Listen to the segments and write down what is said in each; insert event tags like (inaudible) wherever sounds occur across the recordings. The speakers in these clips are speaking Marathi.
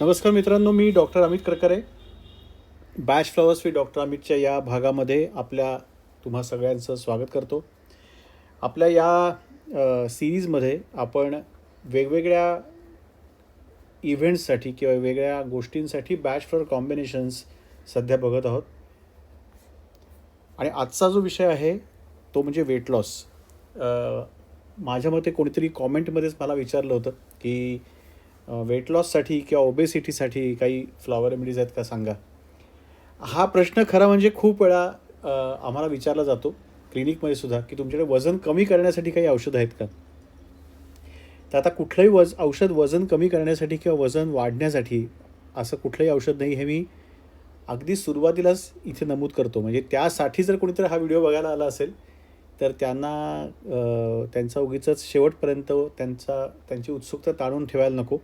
नमस्कार मित्रांनो मी doctor Amit Karkare. Bach flowers with doctor अमितच्या या भागामध्ये आपल्या तुम्हा सगळ्यांचं स्वागत करतो. आपल्या या सिरीजमध्ये आपण वेगवेगळ्या इव्हेंट्ससाठी किंवा वेगळ्या गोष्टींसाठी बॅच फ्लॉवर कॉम्बिनेशन्स सध्या बघत आहोत. आणि आजचा जो विषय आहे तो म्हणजे वेट लॉस माझ्या मते कोणीतरी कॉमेंटमध्येच मला विचारलं होतं की वेट लॉससाठी किंवा ओबेसिटीसाठी काही फ्लॉवर रेमेडीज आहेत का सांगा? हा प्रश्न खरा म्हणजे खूप वेळा आम्हाला विचारला जातो क्लिनिकमध्ये सुद्धा की तुमच्याकडे वजन कमी करण्यासाठी काही औषधं आहेत का? तर आता कुठलंही वज औषध वजन कमी करण्यासाठी किंवा वजन वाढण्यासाठी असं कुठलंही औषध नाही हे मी अगदी सुरुवातीलाच इथे नमूद करतो. म्हणजे त्यासाठी जर कोणीतरी हा व्हिडिओ बघायला आला असेल तर त्यांना त्यांचा उगीच शेवटपर्यंत त्यांचा त्यांची उत्सुकता ताणून ठेवायला नको.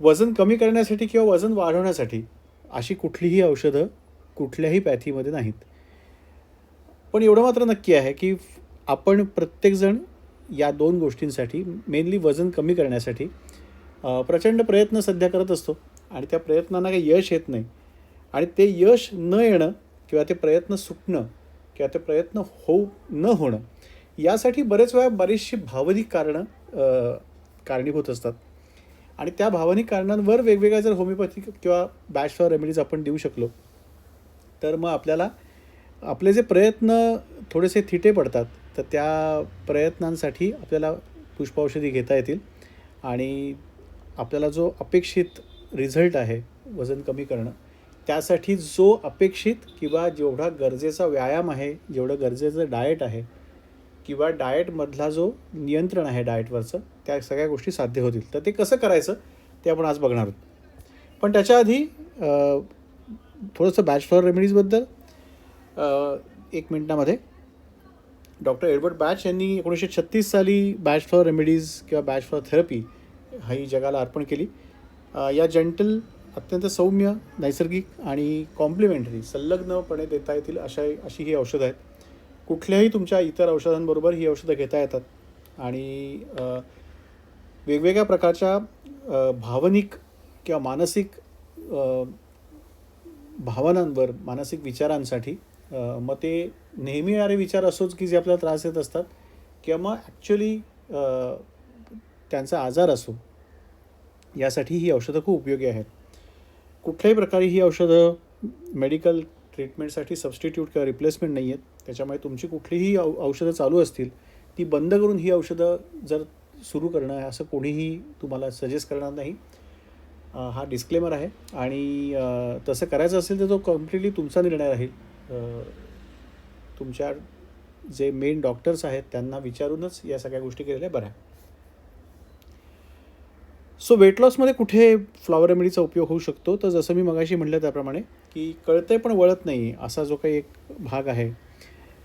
वजन कमी करण्यासाठी किंवा वजन वाढवण्यासाठी अशी कुठलीही औषधं कुठल्याही पॅथीमध्ये नाहीत. पण एवढं मात्र नक्की आहे की आपण प्रत्येकजण या दोन गोष्टींसाठी मेनली वजन कमी करण्यासाठी प्रचंड प्रयत्न सध्या करत असतो आणि त्या प्रयत्नांना काही यश येत नाही. आणि ते यश न येणं किंवा ते प्रयत्न सुटणं किंवा ते प्रयत्न होऊ न होणं यासाठी बरेच वेळा बरीचशी भावनिक कारणं कारणीभूत असतात. आणि त्या भावनिक कारणांवर वेगवेगळ्या जर होमिओपॅथी किंवा बॅच फॉर रेमेडीज आपण देऊ शकलो तर मग आपल्याला आपले जे प्रयत्न थोडेसे थिटे पडतात तर त्या प्रयत्नांसाठी आपल्याला पुष्पौषधी घेता येतील. आणि आपल्याला जो अपेक्षित रिझल्ट आहे वजन कमी करणं त्यासाठी जो अपेक्षित किंवा जेवढा गरजेचा व्यायाम आहे जेवढं गरजेचं डाएट आहे किंवा डाएटमधला जो नियंत्रण आहे डाएटवरचं त्या सगळ्या गोष्टी साध्य होतील. तर ते कसं करायचं ते आपण आज बघणार आहोत. पण त्याच्या आधी थोडंसं बॅच फॉर रेमेडीजबद्दल एक मिनटामध्ये. डॉक्टर एडवर्ड बॅच यांनी एकोणीसशे छत्तीस साली बॅच फॉर रेमेडीज किंवा बॅच फॉर थेरपी ही जगाला अर्पण केली. या जेंटल अत्यंत सौम्य नैसर्गिक आणि कॉम्प्लिमेंटरी संलग्नपणे देता येतील अशा अशी ही औषधं आहेत. कुठल्याही तुमच्या इतर औषधांबरोबर ही औषधं घेता येतात. आणि वेगवेगळ्या प्रकारच्या भावनिक किंवा मानसिक भावनांवर मानसिक विचारांसाठी मग ते नेहमी येणारे विचार असोच की जे आपल्याला त्रास देत असतात किंवा मग ॲक्च्युली त्यांचा आजार असो यासाठी ही औषधं खूप उपयोगी आहेत. कुठल्याही प्रकारे ही औषधं मेडिकल ट्रीटमेंटसाठी सबस्टिट्यूट किंवा रिप्लेसमेंट नाही आहेत. त्याच्यामुळे तुमची कुठलीही औ औषधं चालू असतील ती बंद करून ही औषधं जर सुरू करणं आहे असं कोणीही तुम्हाला सजेस्ट करणार नाही. हा डिस्क्लेमर आहे. आणि तसं करायचं असेल तर तो कम्प्लिटली तुमचा निर्णय राहील. तुमच्या जे मेन डॉक्टर्स आहेत त्यांना विचारूनच या सगळ्या गोष्टी केलेल्या बऱ्या. सो वेट लॉसमध्ये कुठे फ्लॉवर रेमेडीचा उपयोग होऊ शकतो? तर जसं मी मगाशी म्हटलं त्याप्रमाणे की कळतंय पण वळत नाही असा जो काही एक भाग आहे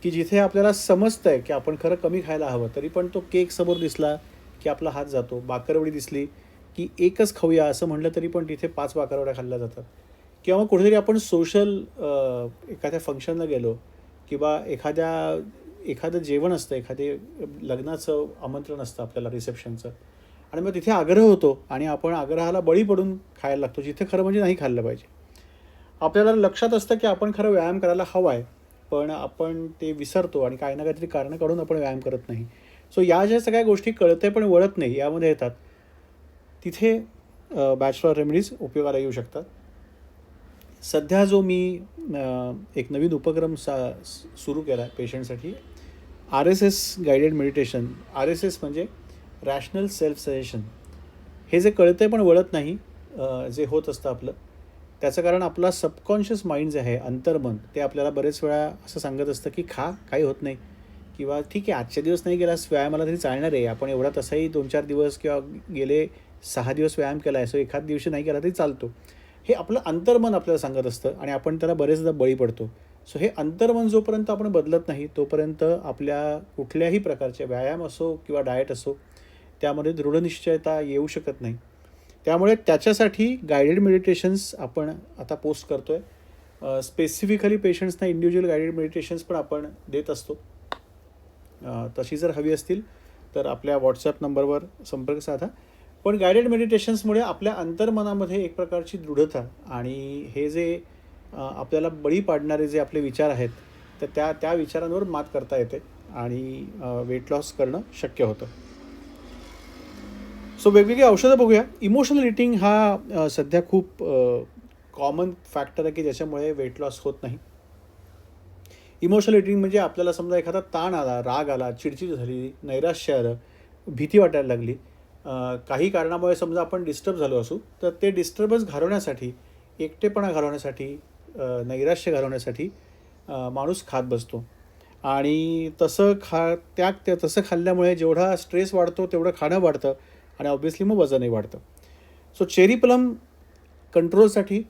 की जिथे आपल्याला समजतं आहे की आपण खरं कमी खायला हवं तरी पण तो केक समोर दिसला की आपला हात जातो बाकरवडी दिसली की एकच खाऊया असं म्हटलं तरी पण तिथे पाच बाकरवड्या खाल्ल्या जातात. किंवा कुठेतरी आपण सोशल एखाद्या फंक्शनला गेलो किंवा एखाद्या एखादं जेवण असतं एखादे लग्नाचं आमंत्रण असतं आपल्याला रिसेप्शनचं आणि मग तिथे आग्रह होतो आणि आपण आग्रहाला बळी पडून खायला लागतो जिथे खरं म्हणजे नाही खाल्लं पाहिजे. आपल्याला लक्षात असतं की आपण खरं व्यायाम करायला हवा आहे पण आपण ते विसरतो आणि काही ना काहीतरी कारणं काढून आपण व्यायाम करत नाही. सो या ज्या सगळ्या गोष्टी कळते पण वळत नाही यामध्ये येतात. तिथे बॅचलर रेमेडीज उपयोगाला येऊ शकतात. सध्या जो मी एक नवीन उपक्रम सा सुरू केला आहे पेशंटसाठी R S S guided meditation R S S म्हणजे रॅशनल सेल्फ सजेशन हे जे कळतं आहे पण वळत नाही जे होत असतं आपलं त्याचं कारण आपला सबकॉन्शियस माइंड जे आहे अंतर्मन ते आपल्याला बरेच वेळा असं सांगत असतं की खा काही होत नाही. किंवा ठीक आहे आजच्या दिवस नाही गेलास व्यायामाला तरी चालणार आहे. आपण एवढा तसाही दोन चार दिवस किंवा गेले सहा दिवस व्यायाम केला आहे सो एखाद दिवशी नाही केला तरी चालतो. हे आपलं अंतर्मन आपल्याला सांगत असतं आणि आपण त्याला बरेचदा बळी पडतो. सो हे अंतर्मन जोपर्यंत आपण बदलत नाही तोपर्यंत आपल्या कुठल्याही प्रकारचे व्यायाम असो किंवा डाएट असो त्यामध्ये दृढनिश्चयता येऊ शकत नाही. त्यामुळे त्याच्यासाठी गायडेड मेडिटेशन्स आपण आता पोस्ट करतो आहे स्पेसिफिकली पेशंट्सना इंडिव्हिज्युअल गायडेड मेडिटेशन्स पण आपण देत असतो. तशी जर हवी असतील तर आपल्या व्हॉट्सॲप नंबरवर संपर्क साधा. पण गायडेड मेडिटेशन्समुळे आपल्या अंतर्मनामध्ये एक प्रकारची दृढता आणि हे जे आपल्याला बळी पाडणारे जे आपले विचार आहेत तर त्या त्या विचारांवर मात करता येते आणि वेट लॉस करणं शक्य होतं. सो वेगवेगळी औषधं बघूया. इमोशनल इटिंग हा सध्या खूप कॉमन फॅक्टर आहे की ज्याच्यामुळे वेट लॉस होत नाही. इमोशनल इटिंग म्हणजे आपल्याला समजा एखादा ताण आला राग आला चिडचिड झाली नैराश्य आलं भीती वाटायला लागली काही कारणामुळे समजा आपण डिस्टर्ब झालो असू तर ते डिस्टर्बन्स घालवण्यासाठी एकटेपणा घालवण्यासाठी नैराश्य घालवण्यासाठी माणूस खात बसतो. आणि तसं खा त्या तसं खाल्ल्यामुळे जेवढा स्ट्रेस वाढतो तेवढं खाणं वाढतं. आणि ऑब्व्हियसली मग वजनही वाढतं. सो चेरी प्लम कंट्रोलसाठी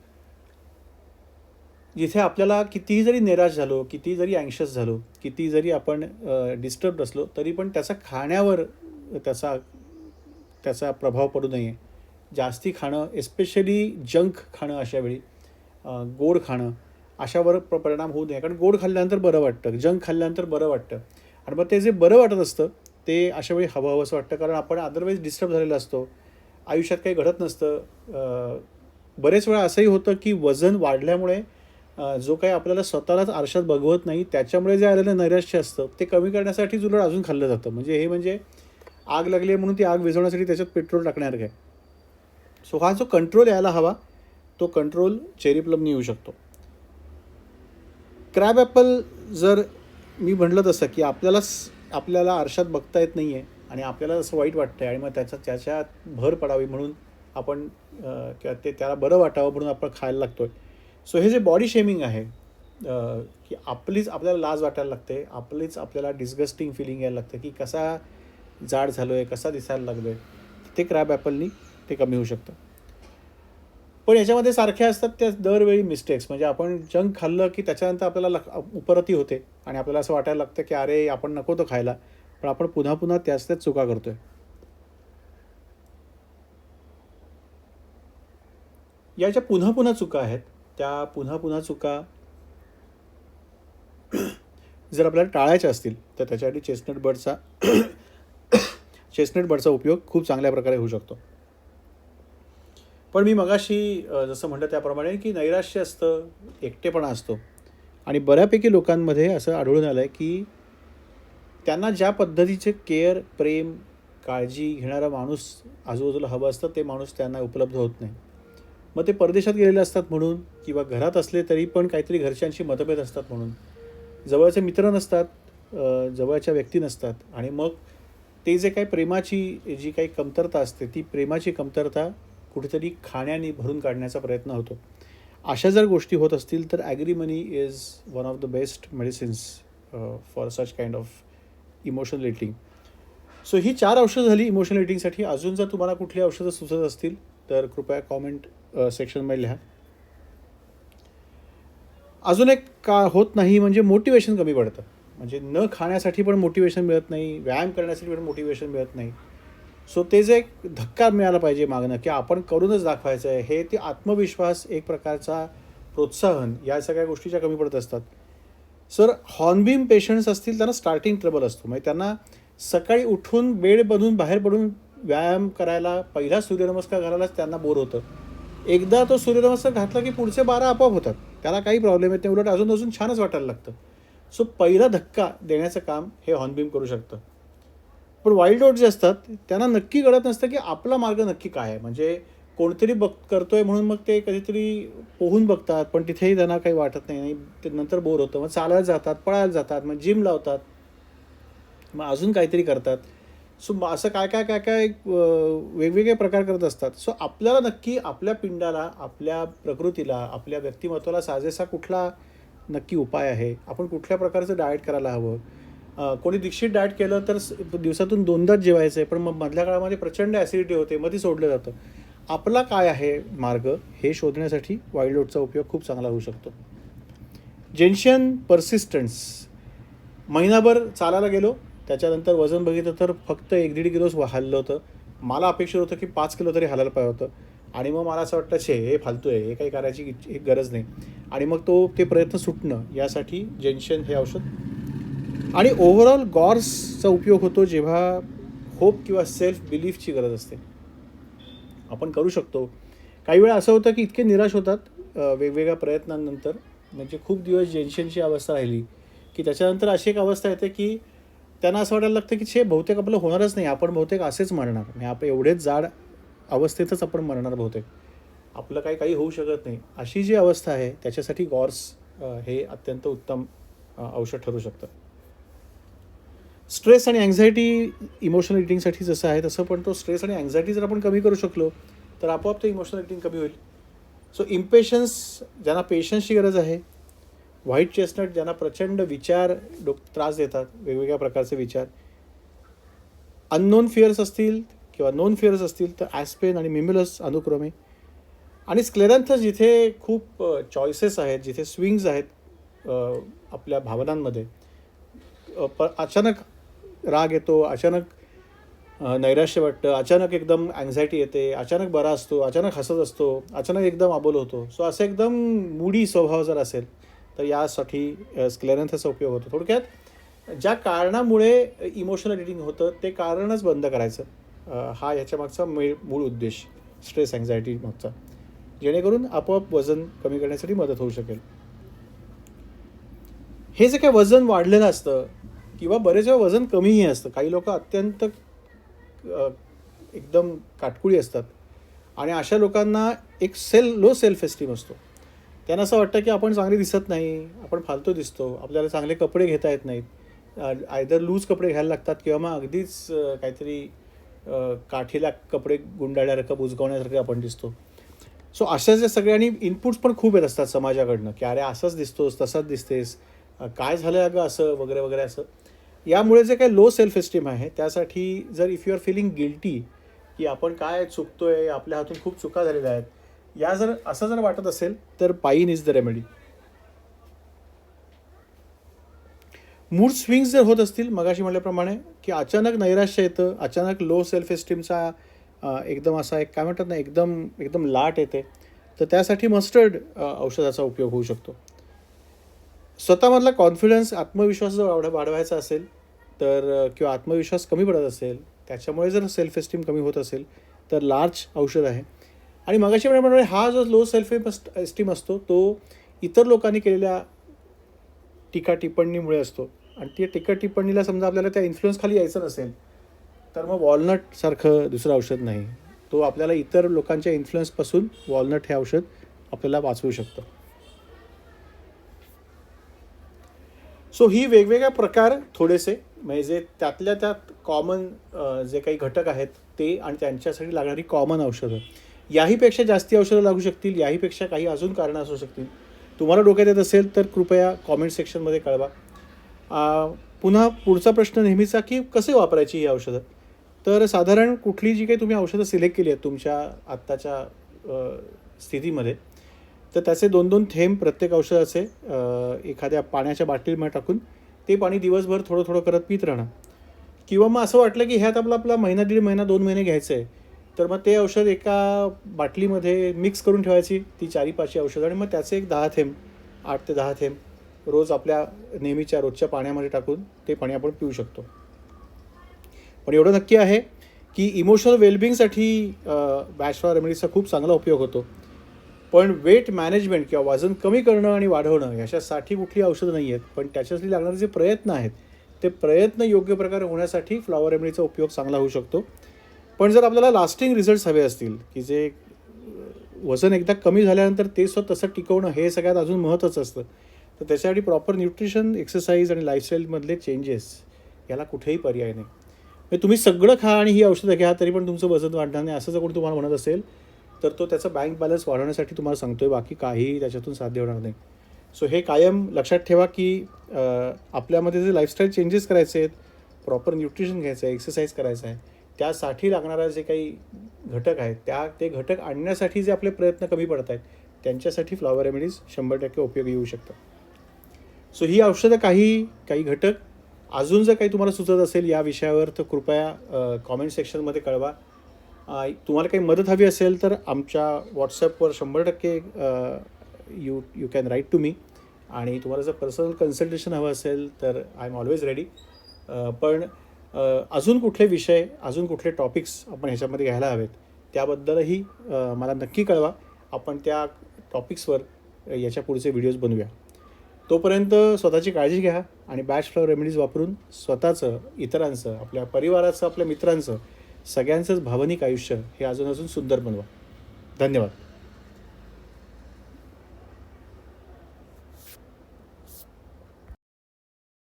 जिथे आपल्याला कितीही जरी निराश झालो कितीही जरी अँक्शस झालो किती जरी आपण डिस्टर्ब असलो तरी पण त्याचा खाण्यावर त्याचा त्याचा प्रभाव पडू नये. जास्ती खाणं एस्पेशली जंक खाणं अशावेळी गोड खाणं अशावर प परिणाम होऊ नये. कारण गोड खाल्ल्यानंतर बरं वाटतं. जंक खाल्ल्यानंतर बरं वाटतं. आणि मग ते जे बरं वाटत असतं ते अशावेळी हवं हवंसं वाटतं. कारण आपण अदरवाईज डिस्टर्ब झालेलं असतो. आयुष्यात काही घडत नसतं. बरेच वेळा असंही होतं की वजन वाढल्यामुळे जो काही आपल्याला स्वतःलाच आरशात बघवत नाही त्याच्यामुळे जे आलेलं नैराश्य असतं ते कमी करण्यासाठी जुलड अजून खाल्लं जातं. म्हणजे हे म्हणजे आग लागली आहे म्हणून ती आग विझवण्यासाठी त्याच्यात पेट्रोल टाकण्यासारखं आहे. सो हा जो कंट्रोल यायला हवा तो कंट्रोल चेरी प्लमनी येऊ शकतो. क्रॅब ॲपल जर मी म्हटलं तसं की आपल्याला आपल्याला आरशात बघता येत नाही आहे आणि आपल्याला असं वाईट वाटतं आहे आणि मग त्याचा त्याच्यात भर पडावी म्हणून आपण किंवा ते त्याला बरं वाटावं म्हणून आपण खायला लागतो आहे सो हे जे बॉडी शेमिंग आहे की आपलीच आपल्याला लाज वाटायला लागते आपलीच आपल्याला डिस्गस्टिंग फिलिंग यायला लागतं की कसा जाड झालो आहे कसा दिसायला लागलो आहे ते क्रॅब ॲपलनी ते कमी होऊ शकतं. पण याच्यामध्ये सारख्या असतात त्या दरवेळी मिस्टेक्स म्हणजे आपण जंक खाल्लं की त्याच्यानंतर आपल्याला लक उपरती होते. आणि आपल्याला असं वाटायला लागतं की अरे आपण नको तो खायला. पण आपण पुन्हा पुन्हा त्याच त्याच चुका करतोय. या ज्या पुन्हा पुन्हा चुका आहेत त्या पुन्हा पुन्हा चुका (clears throat) जर आपल्याला टाळायच्या असतील तर त्याच्यासाठी चेस्टनट बर्डचा चेस्टनट बर्डचा उपयोग खूप चांगल्या प्रकारे होऊ शकतो. पण मी मगाशी जसं म्हटलं त्याप्रमाणे की नैराश्य असतं एकटेपणा असतो. आणि बऱ्यापैकी लोकांमध्ये असं आढळून आलं आहे की त्यांना ज्या पद्धतीचे केअर प्रेम काळजी घेणारा माणूस आजूबाजूला हवं असतं ते माणूस त्यांना उपलब्ध होत नाही. मग ते परदेशात गेलेले असतात म्हणून किंवा घरात असले तरी पण काहीतरी घरच्यांशी मतभेद असतात म्हणून. जवळचे मित्र नसतात जवळच्या व्यक्ती नसतात. आणि मग ते जे काही प्रेमाची जी काही कमतरता असते ती प्रेमाची कमतरता कुठेतरी खाण्याने भरून काढण्याचा प्रयत्न होतो. अशा जर गोष्टी होत असतील तर agrimony is one of the best medicines for such kind of emotional eating so ही चार औषधं झाली इमोशनल इटिंगसाठी अजून जर तुम्हाला कुठली औषधं सुचत असतील तर कृपया कॉमेंट सेक्शनमध्ये uh, लिहा. अजून एक का होत नाही म्हणजे मोटिवेशन कमी पडतं. म्हणजे न खाण्यासाठी पण मोटिवेशन मिळत नाही व्यायाम करण्यासाठी पण मोटिवेशन मिळत नाही. सो ते जे एक धक्का मिळाला पाहिजे मागणं की आपण करूनच दाखवायचं आहे हे ते आत्मविश्वास एक प्रकारचा प्रोत्साहन या सगळ्या गोष्टीच्या कमी पडत असतात. सर हॉर्नबीम पेशंट्स असतील त्यांना स्टार्टिंग ट्रबल असतो. म्हणजे त्यांना सकाळी उठून बेड बनून बाहेर पडून व्यायाम करायला पहिला सूर्यनमस्कार घालायलाच त्यांना बोर होतं. एकदा तो सूर्यनमस्कार घातला की पुढचे बारा आपोआप होतात. त्याला काही प्रॉब्लेम येत नाही उलट अजून अजून छानच वाटायला लागतं. सो पहिला धक्का देण्याचं काम हे हॉर्नबीम करू शकतं. पण वाईल्ड ओट जे असतात त्यांना नक्की कळत नसतं की आपला मार्ग नक्की काय आहे. म्हणजे कोणतरी बघ करतोय म्हणून मग ते कधीतरी पोहून बघतात पण तिथेही त्यांना काही वाटत नाही. आणि ते नंतर बोर होतं. मग चालायला जातात पळायला जातात मग जिम लावतात. मग अजून काहीतरी करतात. सो मग असं काय काय काय काय वेगवेगळे प्रकार करत असतात. सो आपल्याला नक्की आपल्या पिंडाला आपल्या प्रकृतीला आपल्या व्यक्तिमत्वाला साजेसा कुठला नक्की उपाय आहे? आपण कुठल्या प्रकारचं डाएट करायला हवं? कोणी दीक्षित डाएट केलं तर दिवसातून दोनदाच जेवायचं आहे पण मग मधल्या काळामध्ये प्रचंड ॲसिडिटी होते मग ती सोडलं जातं. आपला काय आहे मार्ग हे शोधण्यासाठी वाईल्ड ओटचा उपयोग खूप चांगला होऊ शकतो. जेन्शियन पर्सिस्टन्स महिनाभर चालायला गेलो त्याच्यानंतर वजन बघितलं तर फक्त एक दीड किलोच हललं होतं. मला अपेक्षित होतं की पाच किलो तरी हलायला पाहिजे होतं. आणि मग मला असं वाटतं छे हे फालतू आहे हे काही करायची एक गरज नाही. आणि मग तो ते प्रयत्न सुटणं यासाठी जेन्शन हे औषध आणि ओव्हरऑल गॉर्सचा उपयोग होतो जेव्हा होप किंवा सेल्फ बिलीफची गरज असते. आपण करू शकतो. काही वेळा असं होतं की इतके निराश होतात वेगवेगळ्या प्रयत्नांनंतर. म्हणजे खूप दिवस जेन्शनची अवस्था राहिली की त्याच्यानंतर अशी एक अवस्था येते की त्यांना असं वाटायला लागतं की छे बहुतेक आपलं होणारच नाही. आपण बहुतेक असेच मरणार. म्हणजे आपण एवढेच जाड अवस्थेतच आपण मरणार बहुतेक. आपलं काही काही होऊ शकत नाही. अशी जी अवस्था आहे त्याच्यासाठी गॉर्स हे अत्यंत उत्तम औषध ठरू शकतं. स्ट्रेस आणि अँझायटी इमोशनल इटिंगसाठी जसं आहे तसं पण तो स्ट्रेस आणि अँझायटी जर आपण कमी करू शकलो तर आपोआप ते इमोशनल इटिंग कमी होईल. सो इम्पेशन्स ज्यांना पेशन्सची गरज आहे व्हाईट चेस्टनट ज्यांना प्रचंड विचार डोक त्रास देतात वेगवेगळ्या प्रकारचे विचार अननोन फिअर्स असतील किंवा नोन फिअर्स असतील तर ॲस्पेन आणि मिम्युलस अनुक्रमे. आणि स्क्लेरन्थस जिथे खूप चॉईसेस आहेत जिथे स्विंग्स आहेत आपल्या भावनांमध्ये प अचानक राग येतो अचानक नैराश्य वाटतं अचानक एकदम अँझायटी येते अचानक बरा असतो अचानक हसत असतो अचानक एकदम अबोल होतो. सो असं एकदम मुडी स्वभाव जर असेल तर यासाठी स्क्लेरन्थचा उपयोग होतो. थोडक्यात ज्या कारणामुळे इमोशनल एडिटिंग होतं ते कारणच बंद करायचं. हा ह्याच्यामागचा मे मूळ उद्देश स्ट्रेस अँझायटी मागचा. जेणेकरून आपोआप वजन कमी करण्यासाठी मदत होऊ शकेल. हे जे काही वजन वाढलेलं असतं किंवा बरेच वेळा वजन कमीही असतं. काही लोक अत्यंत एकदम काटकुळी असतात. आणि अशा लोकांना एक सेल लो सेल्फ एस्टीम असतो. त्यांना असं वाटतं की आपण चांगले दिसत नाही आपण फालतू दिसतो आपल्याला चांगले कपडे घेता येत नाहीत. आयदर लूज कपडे घ्यायला लागतात किंवा मग अगदीच काहीतरी काठीला कपडे गुंडाळल्यासारखं बुजगावण्यासारखं आपण दिसतो. सो अशा ज्या सगळ्या आणि इनपुट्स पण खूप येत असतात समाजाकडनं की अरे असंच दिसतोस तसंच दिसतेस. काय झालं अगं असं वगैरे वगैरे असं. यामुळे जे काही लो सेल्फ एस्टीम आहे त्यासाठी जर if you are feeling guilty की आपण काय चुकतो आहे आपल्या हातून खूप चुका झालेल्या आहेत या जर असं जर वाटत असेल तर pine is the remedy mood swings जर होत असतील मगाशी म्हटल्याप्रमाणे की अचानक नैराश्य येतं अचानक लो सेल्फ एस्टीमचा एकदम असा एक काय म्हणतात ना एकदम एकदम लाट येते तर त्यासाठी मस्टर्ड औषधाचा उपयोग होऊ शकतो. स्वतःमधला कॉन्फिडन्स आत्मविश्वास जर वाढ वाढवायचा असेल तर किंवा आत्मविश्वास कमी पडत असेल त्याच्यामुळे जर सेल्फ एस्टीम कमी होत असेल तर लार्ज औषध आहे. आणि मगाशी म्हटल्याप्रमाणे हा जो लो सेल्फ एस्टीम असतो तो इतर लोकांनी केलेल्या टीका टिप्पणीमुळे असतो. आणि ती टीका टिप्पणीला समजा आपल्याला त्या इन्फ्लुएन्सखाली यायचं नसेल तर मग वॉलनटसारखं दुसरं औषध नाही. तो आपल्याला इतर लोकांच्या इन्फ्लुअन्सपासून वॉलनट हे औषध आपल्याला वाचवू शकतं. सो ही वेगवेगळ्या प्रकार थोडेसे म्हणजे जे त्यातल्या त्यात कॉमन जे काही घटक आहेत ते आणि त्यांच्यासाठी लागणारी कॉमन औषधं. याहीपेक्षा जास्ती औषधं लागू शकतील याहीपेक्षा काही अजून कारणं असू शकतील. तुम्हाला डोक्यात येत असेल तर कृपया कॉमेंट सेक्शनमध्ये कळवा. पुन्हा पुढचा प्रश्न नेहमीचा की कसे वापरायची ही औषधं? तर साधारण कुठली जी काही तुम्ही औषधं सिलेक्ट केली आहेत तुमच्या आत्ताच्या स्थितीमध्ये तर त्याचे दोन दोन थेंब प्रत्येक औषधाचे एखाद्या पाण्याच्या बाटलीमध्ये टाकून ते पाणी दिवसभर थोडं थोडं करत पित राहणं. किंवा मग असं वाटलं की ह्यात आपला आपला महिना दीड महिना दोन महिने घ्यायचं आहे तर मग ते औषध एका बाटलीमध्ये मिक्स करून ठेवायची ती चारी पाचशे औषधं आणि मग त्याचे एक दहा थेंब आठ ते दहा थेंब रोज आपल्या नेहमीच्या रोजच्या पाण्यामध्ये टाकून ते पाणी आपण पिऊ शकतो. पण एवढं नक्की आहे की इमोशनल वेलबिंगसाठी बॅचफॉर रेमेडीचा खूप चांगला उपयोग होतो. पण वेट मॅनेजमेंट किंवा वजन कमी करणं आणि वाढवणं याच्यासाठी कुठली औषधं नाही आहेत पण त्याच्यासाठी लागणारे जे प्रयत्न आहेत ते प्रयत्न योग्य प्रकारे होण्यासाठी फ्लॉवर रेमेडीचा उपयोग चांगला होऊ शकतो. पण जर आपल्याला लास्टिंग रिझल्ट्स हवे असतील की जे वजन एकदा कमी झाल्यानंतर ते स्वतः तसं टिकवणं हे सगळ्यात अजून महत्त्वाचं असतं. तर त्याच्यासाठी प्रॉपर न्यूट्रिशन एक्सरसाइज आणि लाईफस्टाईलमधले चेंजेस याला कुठेही पर्याय नाही. म्हणजे तुम्ही सगळं खा आणि ही औषधं घ्या तरी पण तुमचं वजन वाढणार नाही असं जर कोणी तुम्हाला म्हणत असेल तर तो त्याचा बँक बॅलन्स वाढवण्यासाठी तुम्हाला सांगतो आहे बाकी काहीही त्याच्यातून साध्य होणार नाही. सो हे कायम लक्षात ठेवा की आपल्यामध्ये जे लाईफस्टाईल चेंजेस करायचे आहेत प्रॉपर न्यूट्रिशन घ्यायचं आहे एक्सरसाइज करायचं आहे त्यासाठी लागणारा जे काही घटक आहेत त्या ते घटक आणण्यासाठी जे आपले प्रयत्न कमी पडत आहेत त्यांच्यासाठी फ्लॉवर रेमेडीज शंभर टक्के उपयोगी येऊ शकतात. सो ही औषधं काही काही घटक. अजून जर काही तुम्हाला सुचत असेल या विषयावर तर कृपया कॉमेंट सेक्शनमध्ये कळवा. तुम्हाला काही मदत हवी असेल तर आमच्या व्हॉट्सॲपवर शंभर टक्के you you can write to me आणि तुम्हाला जर पर्सनल कन्सल्टेशन हवं असेल तर आय एम ऑलवेज रेडी पण अजून कुठले विषय अजून कुठले टॉपिक्स आपण ह्याच्यामध्ये घ्यायला हवेत त्याबद्दलही मला नक्की कळवा. आपण त्या टॉपिक्सवर याच्या पुढचे व्हिडिओज बनवूया. तोपर्यंत स्वतःची काळजी घ्या आणि बॅच फ्लॉवर रेमेडीज वापरून स्वतःचं इतरांचं आपल्या परिवाराचं आपल्या मित्रांचं सगळ्यांचंच भावनिक आयुष्य हे अजून अजून सुंदर बनवा. धन्यवाद.